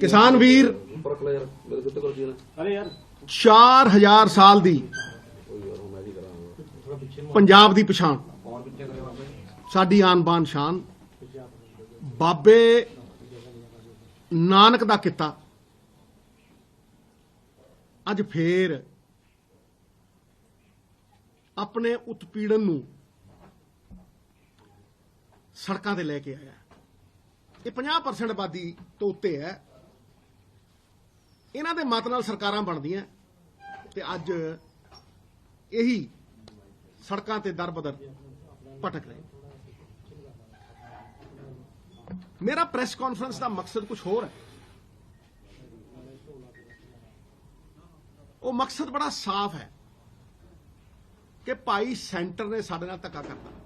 ਕਿਸਾਨ ਵੀਰ। ਪਰਖ ਲੈ ਯਾਰ। ਮੇਰੇ ਕਿੱਥੇ ਕੋਲ ਕੀ ਨਾ 4000 ਸਾਲ ਦੀ ਪੰਜਾਬ ਦੀ ਪਛਾਣ। ਸਾਡੀ ਆਨ ਬਾਨ ਸ਼ਾਨ। ਬਾਬੇ ਨਾਨਕ ਦਾ ਕਿੱਤਾ। ਅੱਜ ਫੇਰ ਆਪਣੇ ਉਤਪੀੜਨ ਨੂੰ ਸੜਕਾਂ ਤੇ ਲੈ ਕੇ ਆਇਆ। ਇਹ 50% ਆਬਾਦੀ ਤੋਂ ਉੱਤੇ ਹੈ। ਇਹਨਾਂ ਦੇ ਮਤ ਨਾਲ ਸਰਕਾਰਾਂ ਬਣਦੀਆਂ। ਤੇ ਅੱਜ ਇਹੀ ਸੜਕਾਂ ਤੇ ਦਰ ਬਦਰ ਭਟਕ ਰਹੇ। ਮੇਰਾ ਪ੍ਰੈਸ ਕਾਨਫਰੰਸ ਦਾ ਮਕਸਦ ਕੁਝ ਹੋਰ ਹੈ। ਉਹ ਮਕਸਦ ਬੜਾ ਸਾਫ਼ ਹੈ ਕਿ ਭਾਈ ਸੈਂਟਰ ਨੇ ਸਾਡੇ ਨਾਲ ਧੱਕਾ ਕਰਤਾ।